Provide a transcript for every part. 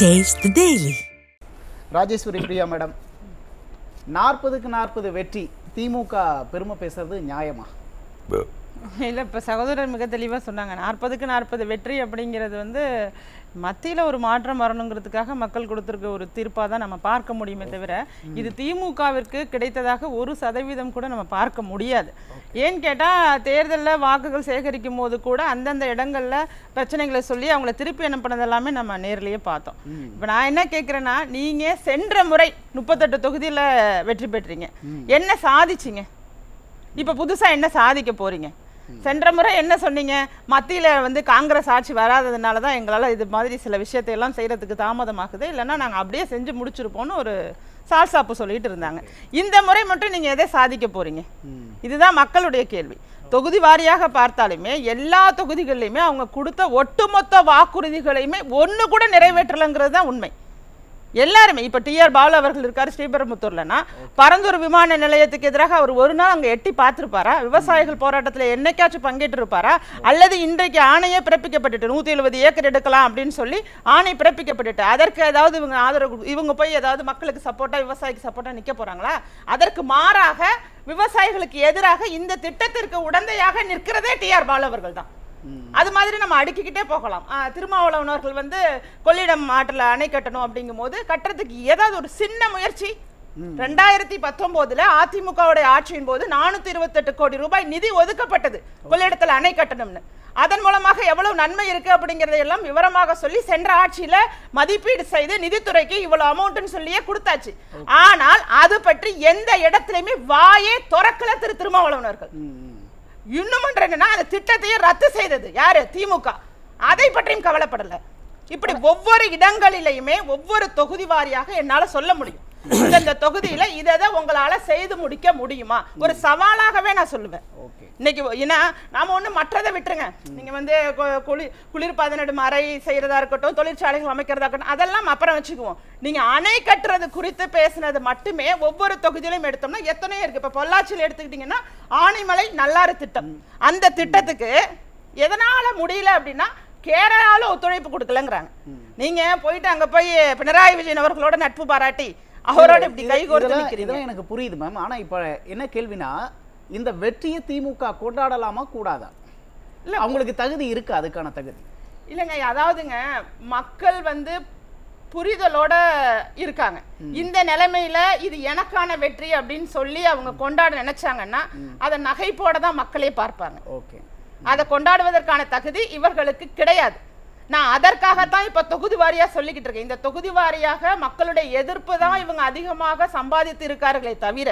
The Daily. Rajeshwari Priya madam நாற்பதுக்கு நாற்பது வெற்றி திமுக பெருமை பேசுறது நியாயமா இல்லை இப்போ சகோதரர் மிக தெளிவாக சொன்னாங்க. நாற்பதுக்கு நாற்பது வெற்றி அப்படிங்கிறது வந்து மத்தியில் ஒரு மாற்றம் வரணுங்கிறதுக்காக மக்கள் கொடுத்துருக்க ஒரு தீர்ப்பாக தான் நம்ம பார்க்க முடியுமே தவிர இது திமுகவிற்கு கிடைத்ததாக ஒரு சதவீதம் கூட நம்ம பார்க்க முடியாது. ஏன்னு கேட்டால் தேர்தலில் வாக்குகள் சேகரிக்கும் போது கூட அந்தந்த இடங்களில் பிரச்சனைகளை சொல்லி அவங்கள திருப்பி அனுப்பினது எல்லாமே நம்ம நேர்லயே பார்த்தோம். இப்போ நான் என்ன கேட்குறேன்னா நீங்கள் சென்ற முறை முப்பத்தெட்டு தொகுதியில் வெற்றி பெற்றீங்க. என்ன சாதிச்சிங்க? இப்போ புதுசா என்ன சாதிக்க போறீங்க? சென்ற முறை என்ன சொன்னீங்க? மத்தியில வந்து காங்கிரஸ் ஆட்சி வராததுனால தான் எங்களால் இது மாதிரி சில விஷயத்தை எல்லாம் செய்யறதுக்கு தாமதமாகுது. இல்லைன்னா நாங்க அப்படியே செஞ்சு முடிச்சிருப்போம்னு ஒரு சால்சாப்பு சொல்லிட்டு இருந்தாங்க. இந்த முறை மட்டும் நீங்க எதை சாதிக்க போறீங்க? இதுதான் மக்களுடைய கேள்வி. தொகுதி வாரியாக பார்த்தாலுமே எல்லா தொகுதிகள்லையுமே அவங்க கொடுத்த ஒட்டுமொத்த வாக்குறுதிகளையுமே ஒண்ணு கூட நிறைவேற்றலைங்கிறது தான் உண்மை. எல்லாருமே இப்போ டிஆர் பாலு அவர்கள் இருக்கார் ஸ்ரீபெரும்புத்தூர்லனா பரந்தூர் விமான நிலையத்துக்கு எதிராக அவர் ஒரு நாள் அங்கே எட்டி பார்த்துருப்பாரா? விவசாயிகள் போராட்டத்தில் என்னைக்காச்சும் பங்கேற்று இருப்பாரா அல்லது இன்றைக்கு ஆணையே பிறப்பிக்கப்பட்டுட்டு நூற்றி எழுபது ஏக்கர் எடுக்கலாம் அப்படின்னு சொல்லி ஆணை பிறப்பிக்கப்பட்டுட்டு அதற்கு ஏதாவது இவங்க ஆதரவு இவங்க போய் ஏதாவது மக்களுக்கு சப்போர்ட்டாக விவசாயிக்கு சப்போர்ட்டாக நிற்க போகிறாங்களா அதற்கு மாறாக விவசாயிகளுக்கு எதிராக இந்த திட்டத்திற்கு உடந்தையாக நிற்கிறதே டிஆர் பாலு அவர்கள் தான். அது மாதிரி நம்ம அடுக்கிக்கிட்டே போகலாம். ஆ, திருமாவளவன் அவர்கள் வந்து கொள்ளிடம் ஆற்றில் அணை கட்டணும் அப்படிங்கும்போது கட்டுறதுக்கு ஏதாவது ஒரு சின்ன முயற்சி. ரெண்டாயிரத்தி பத்தொன்பதுல அதிமுகவுடைய ஆட்சியின் போது நானூத்தி இருபத்தெட்டு கோடி ரூபாய் நிதி ஒதுக்கப்பட்டது கொள்ளிடத்துல அணை கட்டணும்னு. அதன் மூலமாக எவ்வளவு நன்மை இருக்கு அப்படிங்கறதை எல்லாம் விவரமாக சொல்லி சென்ற ஆட்சியில மதிப்பீடு செய்து நிதித்துறைக்கு இவ்வளவு அமௌண்ட்னு சொல்லியே கொடுத்தாச்சு. ஆனால் அது பற்றி எந்த இடத்துலயுமே வாயே திறக்கல திரு திருமாவளவன் அவர்கள் இன்னும் என்னன்னா அந்த திட்டத்தையே ரத்து செய்தது. யாரு? திமுக. அதை பற்றியும் கவலைப்படல. இப்படி ஒவ்வொரு இடங்களிலையுமே ஒவ்வொரு தொகுதி வாரியாக என்னால சொல்ல முடியும். இந்த தொகுதியில இதை உங்களால செய்து முடிக்க முடியுமா? ஒரு சவாலாகவே நான் சொல்லுவேன். ஓகே. இன்னைக்கு ஏன்னா நாம ஒண்ணு மற்றதை விட்டுருங்க. நீங்க வந்து கு- குளிர் குளிர்பதனிடும் அறை செய்யறதா இருக்கட்டும் தொழிற்சாலைகள் அமைக்கிறதா இருக்கட்டும் அதெல்லாம் அப்புறம் வச்சுக்குவோம். நீங்க அணை கட்டுறது குறித்து பேசுனது மட்டுமே ஒவ்வொரு தொகுதியிலும் எடுத்தோம்னா எத்தனையோ இருக்கு. இப்ப பொள்ளாச்சியில் எடுத்துக்கிட்டீங்கன்னா ஆனைமலை நல்லாறு திட்டம். அந்த திட்டத்துக்கு எதனால முடியல அப்படின்னா கேரளால ஒத்துழைப்பு கொடுக்கலங்கிறாங்க. நீங்க போயிட்டு அங்க போய் பினராயி விஜயன் அவர்களோட நட்பு பாராட்டி அவரோட இப்படி கை கோர்த்து இதெல்லாம் எனக்கு புரியுது மேம் ஆனா இப்ப என்ன கேள்வினா இந்த வெற்றியை திமுக கொண்டாடலாமா கூடாதா? இல்ல அவங்களுக்கு தகுதி இருக்கு அதுக்கான தகுதி? இல்லைங்க அதாவதுங்க மக்கள் வந்து புரிதலோட இருக்காங்க. இந்த நிலைமையில இது எனக்கான வெற்றி அப்படின்னு சொல்லி அவங்க கொண்டாட நினைச்சாங்கன்னா அதை நகைப்போட தான் மக்களே பார்ப்பாங்க. ஓகே. அதை கொண்டாடுவதற்கான தகுதி இவர்களுக்கு கிடையாது. நான் அதற்காகத்தான் இப்ப தொகுதி வாரியா சொல்லிக்கிட்டு இருக்கேன். இந்த தொகுதி வாரியாக மக்களுடைய எதிர்ப்பு தான் இவங்க அதிகமாக சம்பாதித்து இருக்கார்களே தவிர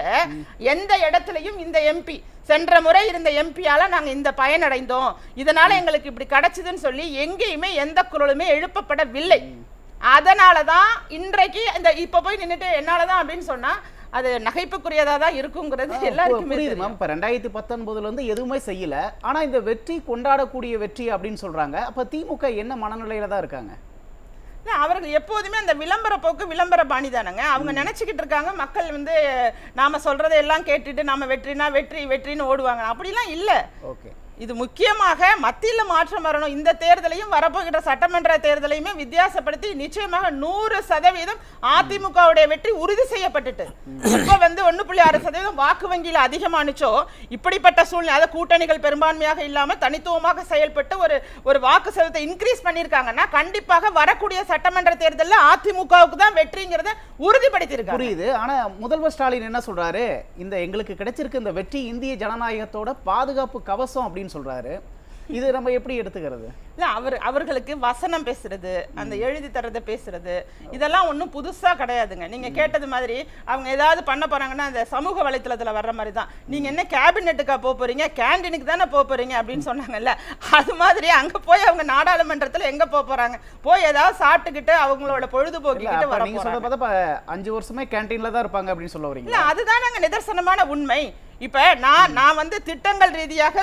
எந்த இடத்துலயும் இந்த எம்பி சென்ற முறை இருந்த எம்பியால நாங்க இந்த பயனடைந்தோம். இதனால எங்களுக்கு இப்படி கிடைச்சதுன்னு சொல்லி எங்கேயுமே எந்த குரலுமே எழுப்பப்படவில்லை. அதனால தான் இன்றைக்கு இந்த இப்ப போய் நின்னுட்டு என்னாலதான் அப்படின்னு சொன்னா அது நகைப்புக்குரியதா தான் இருக்குங்கிறது எல்லாருக்குமே புரியுது. மேம். இப்ப ரெண்டாயிரத்தி பத்தொன்பதுல வந்து எதுவுமே செய்யல. ஆனா இந்த வெற்றி கொண்டாடக்கூடிய வெற்றி அப்படின்னு சொல்றாங்க. அப்ப திமுக என்ன மனநிலையில தான் இருக்காங்க? அவர்கள் எப்போதுமே அந்த விளம்பர போக்கு விளம்பர பாணி தானங்க. அவங்க நினைச்சுக்கிட்டு இருக்காங்க மக்கள் வந்து நாம சொல்றதை எல்லாம் கேட்டுட்டு நாம வெற்றினா வெற்றி வெற்றின்னு ஓடுவாங்க. அப்படிலாம் இல்ல. ஓகே. இது முக்கியமாக மத்தியில் மாற்றம் வரணும். இந்த தேர்தலையும் வரப்போகிற சட்டமன்ற தேர்தலையுமே வித்தியாசப்படுத்தி நிச்சயமாக நூறு சதவீதம் அதிமுகவுடைய வெற்றி உறுதி செய்யப்பட்டுட்டு. இப்போ வந்து ஒன்று புள்ளி ஆறு சதவீதம் வாக்கு வங்கியில் அதிகமானுச்சோ இப்படிப்பட்ட சூழ்நிலை அதாவது கூட்டணிகள் பெரும்பான்மையாக இல்லாமல் தனித்துவமாக செயல்பட்டு ஒரு ஒரு வாக்கு சதவீதத்தை இன்க்ரீஸ் பண்ணியிருக்காங்கன்னா கண்டிப்பாக வரக்கூடிய சட்டமன்ற தேர்தலில் அதிமுகவுக்கு தான் வெற்றிங்கிறத உறுதிப்படுத்தியிருக்காங்க. புரியுது. ஆனால் முதல்வர் ஸ்டாலின் என்ன சொல்றாரு? இந்த எங்களுக்கு கிடைச்சிருக்கு இந்த வெற்றி இந்திய ஜனநாயகத்தோட பாதுகாப்பு கவசம் அப்படின்னு சொல்றாரு. இது நம்ம எப்படி எடுத்துக்கிறது? இல்ல அவர் அவர்களுக்கு வசனம் பேசுறது அந்த எழுதி தர்றதை பேசுறது இதெல்லாம் ஒண்ணும் புதுசா கிடையாதுங்க. நீங்க கேட்டது மாதிரி அவங்க ஏதாவது பண்ண போறாங்கன்னா அந்த சமூக வலைத்தளத்துல வர்ற மாதிரி தான். நீங்க என்ன கேபினெட்டுக்கா போக போறீங்க? கேண்டீனுக்கு தானே போக போறீங்க? அப்படின்னு சொன்னாங்கல்ல. அது மாதிரி அங்க போய் அவங்க நாடாளுமன்றத்துல எங்க போக போறாங்க? போய் ஏதாவது சாப்பிட்டுக்கிட்டு அவங்களோட அப்ப வர நீங்க போறாங்க. சொல்ற பார்த்தா அஞ்சு வருஷமே கேன்டீன்ல தான் இருப்பாங்க அப்படின்னு சொல்ல வரீங்க இல்ல அதுதான் நாங்க நிதர்சனமான உண்மை. இப்ப நான் நான் வந்து திட்டங்கள் ரீதியாக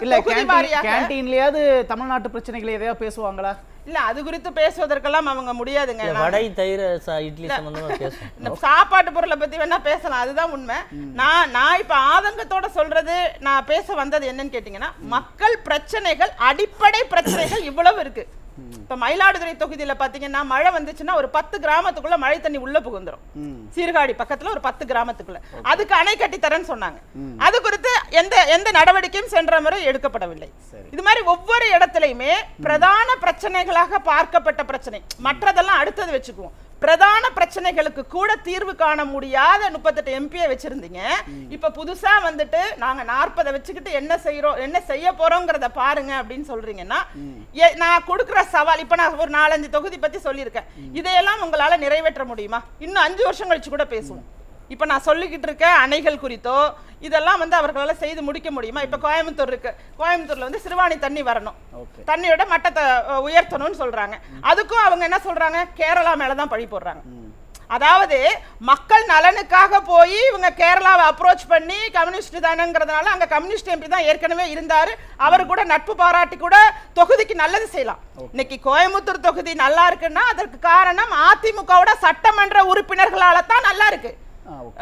கேன்டீன்லயாவது தமிழ்நாட்டு பிரச்சனைகளை எதையாவது பேசுவாங்களா? இல்ல அது குறித்து பேசுவதற்கெல்லாம் அவங்க முடியாதுங்க. வடை தயிர் இட்லி சம்பந்தமா சாப்பாட்டு பொருளை பத்தி வேணா பேசலாம் அதுதான் உண்மை. நான் நான் இப்ப ஆதங்கத்தோட சொல்றது நான் பேச வந்தது என்னன்னு கேட்டீங்கன்னா மக்கள் பிரச்சனைகள் அடிப்படை பிரச்சனைகள் இவ்வளவு இருக்கு. இப்ப மயிலாடுதுறை தொகுதியில பாத்தீங்கன்னா மழை வந்துச்சுன்னா ஒரு பத்து கிராமத்துக்குள்ள மழை தண்ணி உள்ள புகுந்துரும். ம். சீர்காழி பக்கத்துல ஒரு பத்து கிராமத்துக்குள்ள. அதுக்கு அணை கட்டி தரேன்னு சொன்னாங்க. அது குறித்து எந்த எந்த நடவடிக்கையும் சென்ற முறை எடுக்கப்படவில்லை. இது மாதிரி ஒவ்வொரு இடத்துலயுமே பிரதான பிரச்சனைகளாக பார்க்கப்பட்ட பிரச்சனை. மற்றதெல்லாம் அடுத்தது வச்சுக்குவோம். பிரதான பிரச்சனைகளுக்கு கூட தீர்வு காண முடியாத முப்பத்தெட்டு எம்பியை வச்சிருந்தீங்க. இப்ப புதுசா வந்துட்டு நாங்க நாற்பதை வச்சுக்கிட்டு என்ன செய்யறோம் என்ன செய்ய போறோங்கிறத பாருங்க அப்படின்னு சொல்றீங்கன்னா நான் கொடுக்குற சவால் இப்ப நான் ஒரு நாலஞ்சு தொகுதி பத்தி சொல்லியிருக்கேன். இதையெல்லாம் உங்களால நிறைவேற்ற முடியுமா? இன்னும் அஞ்சு வருஷம் கழிச்சு கூட பேசுவோம். இப்ப நான் சொல்லிக்கிட்டு இருக்க அணைகள் குறித்தோ இதெல்லாம் வந்து அவர்களால செய்து முடிக்க முடியுமா? இப்ப கோயம்புத்தூர் இருக்கு. கோயம்புத்தூர்ல வந்து சிறுவாணி தண்ணி வரணும். தண்ணியோட மட்டத்தை உயர்த்தணும்னு சொல்றாங்க. அதுக்கும் அவங்க என்ன சொல்றாங்க? கேரளா மேலதான் பழி போடுறாங்க. அதாவது மக்கள் நலனுக்காக போய் இவங்க கேரளாவை அப்ரோச் பண்ணி கம்யூனிஸ்ட் தானங்கிறதுனால அங்க கம்யூனிஸ்ட் எம்பி தான் ஏற்கனவே இருந்தாரு. அவர் கூட நட்பு பாராட்டி கூட தொகுதிக்கு நல்லது செய்யலாம். இன்னைக்கு கோயம்புத்தூர் தொகுதி நல்லா இருக்குன்னா அதற்கு காரணம் அதிமுகவோட சட்டமன்ற உறுப்பினர்களால தான் நல்லா இருக்கு.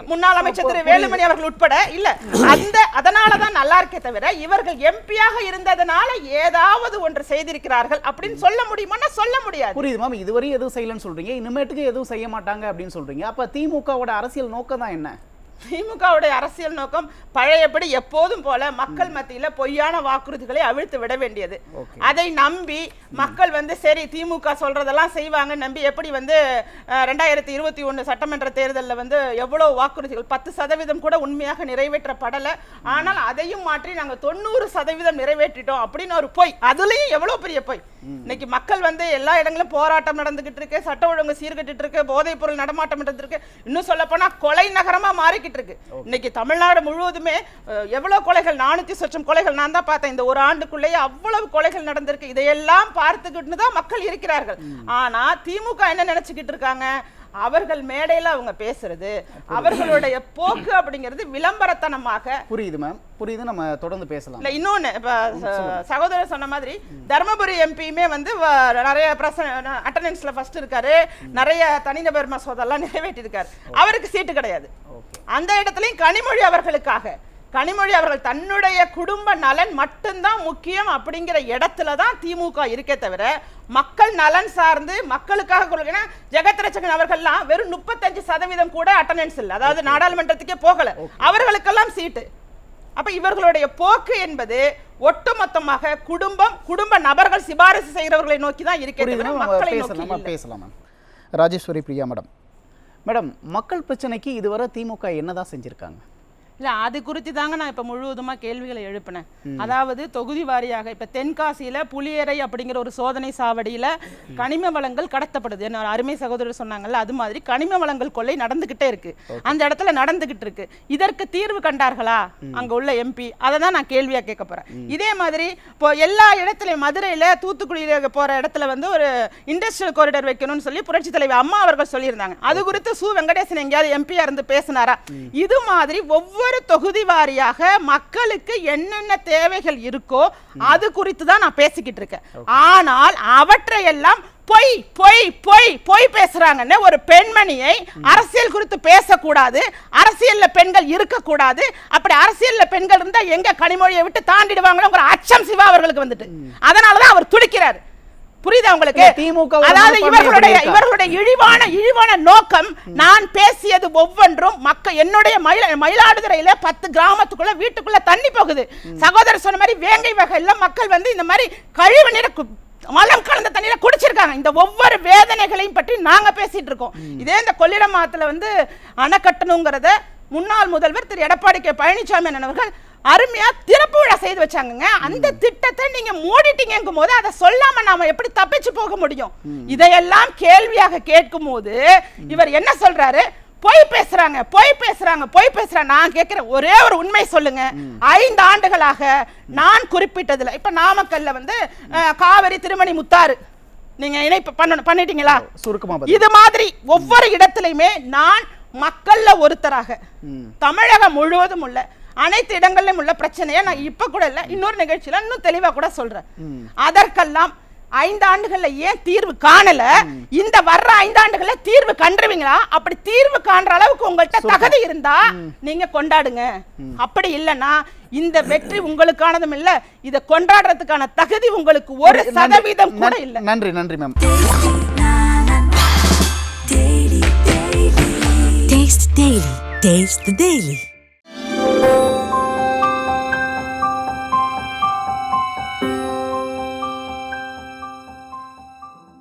முன்னாள் அமைச்சர் திரு வேலுமணி அவர்கள் உட்பட இல்ல. அந்த அதனால தான் நல்லா இருக்கே தவிர இவர்கள் எம்பியாக இருந்ததனால ஏதாவது ஒன்று செய்திருக்கிறார்கள் அப்படின்னு சொல்ல முடியுமான்னா சொல்ல முடியாது. புரியுது மேம் இதுவரையும் எதுவும் செய்யலன்னு சொல்றீங்க. இனிமேட்டுக்கு எதுவும் செய்ய மாட்டாங்க அப்படின்னு சொல்றீங்க. அப்ப திமுகவோட அரசியல் நோக்கம் தான் என்ன? திமுகவுடைய அரசியல் நோக்கம் பழையபடி எப்போதும் போல மக்கள் மத்தியில பொய்யான வாக்குறுதிகளை அவிழ்த்து விட வேண்டியது. அதை நம்பி மக்கள் வந்து சரி திமுக சொல்றதெல்லாம் செய்வாங்க நம்பி எப்படி வந்து ரெண்டாயிரத்தி இருபத்தி ஒண்ணு சட்டமன்ற தேர்தல்ல வந்து எவ்வளவு வாக்குறுதிகள் பத்து சதவீதம் கூட உண்மையாக நிறைவேற்றப்படல. ஆனால் அதையும் மாற்றி நாங்க தொண்ணூறு சதவீதம் நிறைவேற்றிட்டோம் அப்படின்னு ஒரு பொய். அதுலயும் எவ்வளவு பெரிய பொய்? இன்னைக்கு மக்கள் வந்து எல்லா இடங்களிலும் போராட்டம் நடந்துகிட்டு இருக்கு சட்ட ஒழுங்கு சீர்கெட்டு இருக்கு போதைப் பொருள் நடமாட்டம் நடந்திருக்கு இன்னும் சொல்ல போனா கொலை நகரமா மாறிக்கிட்டு இருக்கு. இன்னைக்கு தமிழ்நாடு முழுவதுமே எவ்வளவு கொலைகள்? நானூத்தி சொச்சம் கொலைகள். நான் தான் பார்த்தேன். இந்த ஒரு ஆண்டுக்குள்ளேயே அவ்வளவு கொலைகள் நடந்திருக்கு. இதையெல்லாம் பார்த்துக்கிட்டு தான் மக்கள் இருக்கிறார்கள். ஆனா திமுக என்ன நினைச்சுக்கிட்டு இருக்காங்க? அவர்கள் மேடையில அவங்க பேசுறது அவர்களுடைய போக்கு அப்படிங்கிறது விளம்பரத்தனமாக புரியுது மேம் புரியுது நம்ம தொடர்ந்து பேசலாம். இல்ல இன்னொன்னு இப்ப சகோதரர் சொன்ன மாதிரி தர்மபுரி எம்பியுமே வந்து நிறைய அட்டண்டன்ஸ்ல ஃபர்ஸ்ட் இருக்காரு. நிறைய தனிநபர் மசோதெல்லாம் நிறைவேற்றிருக்காரு. அவருக்கு சீட்டு கிடையாது. அந்த இடத்துலயும் கனிமொழி அவர்களுக்காக கனிமொழி அவர்கள் தன்னுடைய குடும்ப நலன் மட்டும்தான் முக்கியம் அப்படிங்கிற இடத்துல தான் திமுக இருக்கே தவிர மக்கள் நலன் சார்ந்து மக்களுக்காக குரல் ஏன்னா ஜெகத் ரட்சகன் அவர்கள்லாம் வெறும் முப்பத்தஞ்சு சதவீதம் கூட அட்டண்டன்ஸ் இல்லை. அதாவது நாடாளுமன்றத்துக்கே போகல. அவர்களுக்கெல்லாம் சீட்டு. அப்ப இவர்களுடைய போக்கு என்பது ஒட்டுமொத்தமாக குடும்பம் குடும்ப நபர்கள் சிபாரிசு செய்கிறவர்களை நோக்கி தான் இருக்கே புரியுது தவிர மேம் நம்ம மக்களை பேசலாம் நோக்கி நம்ம இல்லை. பேசலாம் ma'am. Rajeshwari Priya madam. Madam மக்கள் பிரச்சனைக்கு இதுவரை திமுக என்னதான் செஞ்சிருக்காங்க? இல்ல அது குறித்து தாங்க நான் இப்ப முழுவதுமா கேள்விகளை எழுப்பினேன். அதாவது தொகுதி வாரியாக இப்ப தென்காசியில புலியரை அப்படிங்கிற ஒரு சோதனை சாவடியில கனிம வளங்கள் கடத்தப்படுது. என்ன அருமை சகோதரர் சொன்னாங்கல்ல அது மாதிரி கனிம வளங்கள் கொள்ளை நடந்துகிட்டே இருக்கு. அந்த இடத்துல நடந்துகிட்டு இருக்கு. இதற்கு தீர்வு கண்டார்களா? அங்க உள்ள எம்பி அதை தான் நான் கேள்வியா கேட்க போறேன். இதே மாதிரி இப்போ எல்லா இடத்துலயும் மதுரையில தூத்துக்குடியில போற இடத்துல வந்து ஒரு இண்டஸ்ட்ரியல் காரிடர் வைக்கணும்னு சொல்லி புரட்சி தலைவர் அம்மா அவர்கள் சொல்லியிருந்தாங்க. அது குறித்து சு. வெங்கடேசன் எங்கேயாவது எம்பியா இருந்து பேசினாரா? இது மாதிரி ஒவ்வொரு தொகுதி வாரியாக மக்களுக்கு என்னென்ன தேவைகள் இருக்கோ அது குறித்து தான் நான் பேசிக்கிட்டு இருக்கேன். ஆனால் அவற்றையெல்லாம் பொய் பொய் பொய் பொய் பேசுறாங்கன்னு ஒரு பெண்மணியை அரசியல் குறித்து பேசக்கூடாது அரசியல்ல பெண்கள் இருக்கக்கூடாது அப்படி அரசியல்ல பெண்கள் இருந்தா எங்க கனிமொழியை விட்டு தாண்டிடுவாங்களோங்கிற அச்சம் சிவா அவர்களுக்கு வந்துட்டு. அதனாலதான் அவர் துடிக்கிறார். புரியுதா உங்களுக்கு? திமுக அதாவது இவர்களுடைய? இவர்களுடைய இழிவான இழிவான நோக்கம் நான் பேசியது ஒவ்வொன்றும் மக்கள் என்னுடைய மயில மயிலாடுதுறையில பத்து கிராமத்துக்குள்ள வீட்டுக்குள்ள தண்ணி போகுது. சகோதரர் சொன்ன மாதிரி வேங்கை வகையில மக்கள் வந்து இந்த மாதிரி கழிவு நீரை மலம் கலந்த தண்ணீரை குடிச்சிருக்காங்க. இந்த ஒவ்வொரு வேதனைகளையும் பற்றி நாங்க பேசிட்டு இருக்கோம். இதே இந்த கொள்ளிடம் மாத்துல வந்து அணை கட்டணுங்கிறத முன்னாள் முதல்வர் திரு எடப்பாடி கே. பழனிசாமி அவர்கள் அருமையா திறப்பு விழா செய்து வச்சாங்கங்க. அந்த திட்டத்தை நீங்க மூடிட்டீங்கும் போது அதை சொல்லாம நாம எப்படி தப்பிச்சு போக முடியும்? இதையெல்லாம் கேள்வியாக கேட்கும் போது இவர் என்ன சொல்றாரு? பொய் பேசுறாங்க பொய் பேசுறாங்க பொய் பேசுறாங்க. நான் கேட்கிறேன் ஒரே ஒரு உண்மை சொல்லுங்க. ஐந்து ஆண்டுகளாக நான் குறிப்பிட்டதுல இப்ப நாமக்கல்ல வந்து காவிரி திருமணி முத்தாறு. நீங்க இணைப்பு பண்ணணும் பண்ணிட்டீங்களா? சுருக்கமா இது மாதிரி ஒவ்வொரு இடத்திலையுமே நான் மக்கள்ல ஒருத்தராக. தமிழகம் முழுவதும் உள்ள அனைத்து இடங்களிலும் உள்ள பிரச்சனையை நான் இப்ப கூட இல்ல இன்னொரு நிகழ்ச்சியில இன்னும் தெளிவா கூட சொல்றேன். அதற்கெல்லாம் ஐந்து ஆண்டுகள்ல ஏன் தீர்வு காணல? இந்த வர்ற ஐந்து ஆண்டுகள்ல தீர்வு கண்டுருவீங்களா? அப்படி தீர்வு காண்ற அளவுக்கு உங்கள்கிட்ட தகுதி இருந்தா நீங்க கொண்டாடுங்க. அப்படி இல்லைன்னா இந்த வெற்றி உங்களுக்கானதும் இல்ல இதை கொண்டாடுறதுக்கான தகுதி உங்களுக்கு ஒரு சதவீதம் கூட இல்ல. நன்றி நன்றி ma'am Taste the Daily. Taste the Daily.